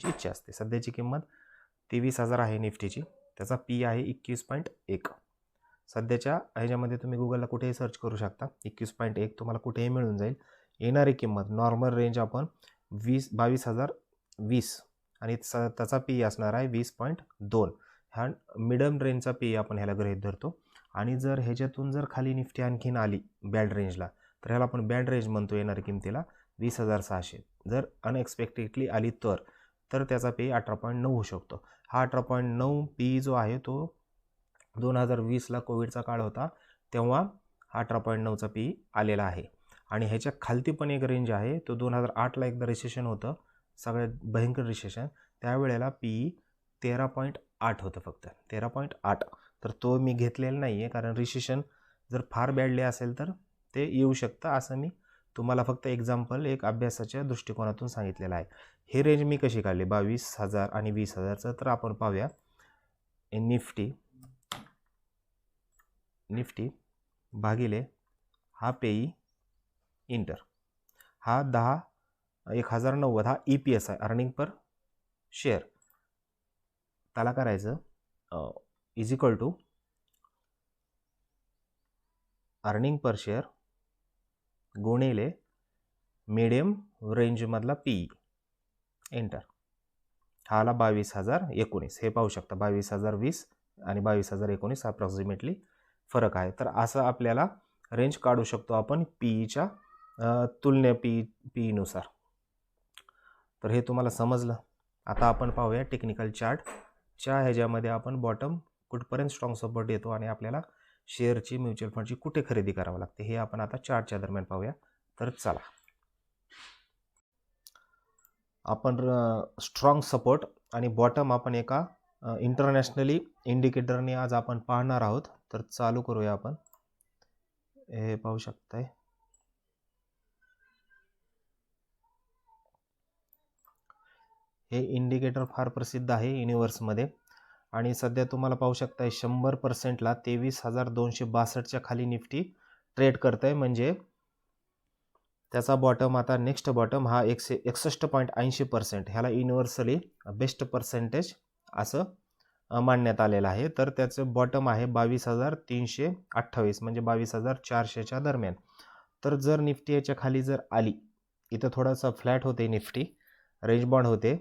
ची इच्छा असते. सध्याची किंमत तेवीस हजार आहे निफ्टीची. त्याचा पी आहे एकवीस पॉईंट एक. सध्याच्या ह्याच्यामध्ये तुम्ही गुगलला कुठेही सर्च करू शकता. एकवीस पॉईंट एक तुम्हाला कुठेही मिळून जाईल. येणारी किंमत नॉर्मल रेंज आपण वीस बावीस हजार वीस आणि स त्याचा पी असणार आहे वीस पॉईंट दोन. ह्या मिडम रेंजचा पी आपण ह्याला गृहीत धरतो. आणि जर ह्याच्यातून जर खाली निफ्टी आणखीन आली बॅड रेंजला तर ह्याला आपण बॅड रेंज म्हणतो येणाऱ्या किमतीला वीस हजार सहाशे. जर अनएक्सपेक्टेडली आली तर तर त्याचा पी अठरा पॉईंट नऊ होऊ शकतो. हा अठरा पॉईंट नऊ पी जो आहे तो दोन हजार वीसला कोविडचा काळ होता तेव्हा हा अठरा पॉईंट नऊचा पी आलेला आहे. आणि ह्याच्या खालती पण एक रेंज आहे तो दोन हजार आठला एकदा रिसेशन होतं सगळ्यात भयंकर रिसेशन त्यावेळेला पी तेरा पॉईंट आठ होतं फक्त तेरा पॉईंट आठ. तर तो मी घेतलेला नाही आहे कारण रिसेशन जर फार बॅडले असेल तर ते येऊ शकतं असं मी तुम्हाला फक्त एक्झाम्पल एक अभ्यासाच्या दृष्टिकोनातून सांगितलेलं आहे. हे रेंज मी कशी काढली? बावीस हजार आणि वीस हजारचं तर आपण पाहूया. निफ्टी निफ्टी भागिले हा पेई इंटर. हा दहा एक हजार नव्वद हा ई पी एस आहे अर्निंग पर शेअर त्याला करायचं is equal to earning per share गुणिले मिडियम रेंजमधला पी एंटर हा आला बावीस हजार एकोणीस. हे पाहू शकता बावीस हजार वीस आणि बावीस हजार एकोणीस अप्रॉक्सिमेटली फरक आहे. तर असं आपल्याला रेंज काढू शकतो आपण पीईच्या तुलने पी पीईनुसार तर हे तुम्हाला समजलं. आता आपण पाहूया टेक्निकल चार्टच्या ह्याच्यामध्ये आपण बॉटम कुठपर्यंत स्ट्रॉंग सपोर्ट येतो आणि आपल्याला शेअरची म्युच्युअल फंडची कुठे खरेदी करावं लागते हे आपण आता चार्टच्या दरम्यान पाहूया. तर चला. आपण स्ट्रॉंग सपोर्ट आणि बॉटम आपण एका इंटरनॅशनली इंडिकेटरने आज आपण पाहणार आहोत. तर चालू करूया आपण. हे पाहू शकताय. हे इंडिकेटर फार प्रसिद्ध आहे युनिवर्समध्ये आणि सध्या तुम्हाला पाहू शकताय शंभर पर्सेंटला तेवीस हजार दोनशे बासष्टच्या खाली निफ्टी ट्रेड करत आहे म्हणजे त्याचा बॉटम आता नेक्स्ट बॉटम हा एकशे एकसष्ट पॉईंट ऐंशी पर्सेंट ह्याला युनिव्हर्सली बेस्ट पर्सेंटेज असं मानण्यात आलेलं आहे. तर त्याचं बॉटम आहे बावीस हजार तीनशे अठ्ठावीस म्हणजे बावीस हजार चारशेच्या दरम्यान. तर जर निफ्टी याच्या खाली जर आली इथं थोडासा फ्लॅट होते निफ्टी रेंज बॉन्ड होते.